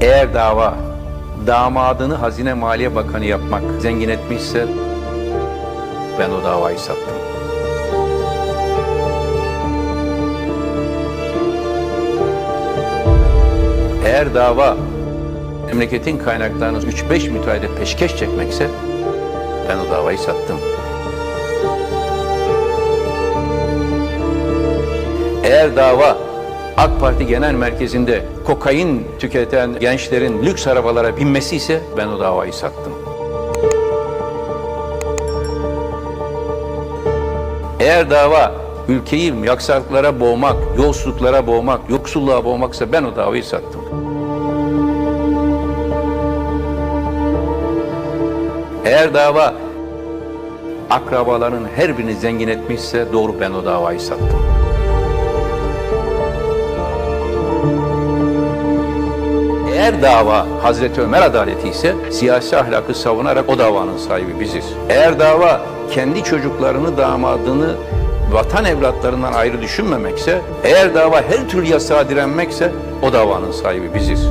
Eğer dava damadını Hazine Maliye Bakanı yapmak zengin etmişse ben o davayı sattım. Eğer dava memleketin kaynaklarını 3-5 müteahhide peşkeş çekmekse ben o davayı sattım. Eğer dava AK Parti Genel Merkezi'nde kokain tüketen gençlerin lüks arabalara binmesi ise ben o davayı sattım. Eğer dava ülkeyi yaksaklara boğmak, yolsuzluklara boğmak, yoksulluğa boğmaksa ben o davayı sattım. Eğer dava akrabaların her birini zengin etmişse doğru ben o davayı sattım. Eğer dava Hazreti Ömer adaleti ise siyasi ahlakı savunarak o davanın sahibi biziz. Eğer dava kendi çocuklarını, damadını vatan evlatlarından ayrı düşünmemekse, eğer dava her türlü yasağa direnmekse o davanın sahibi biziz.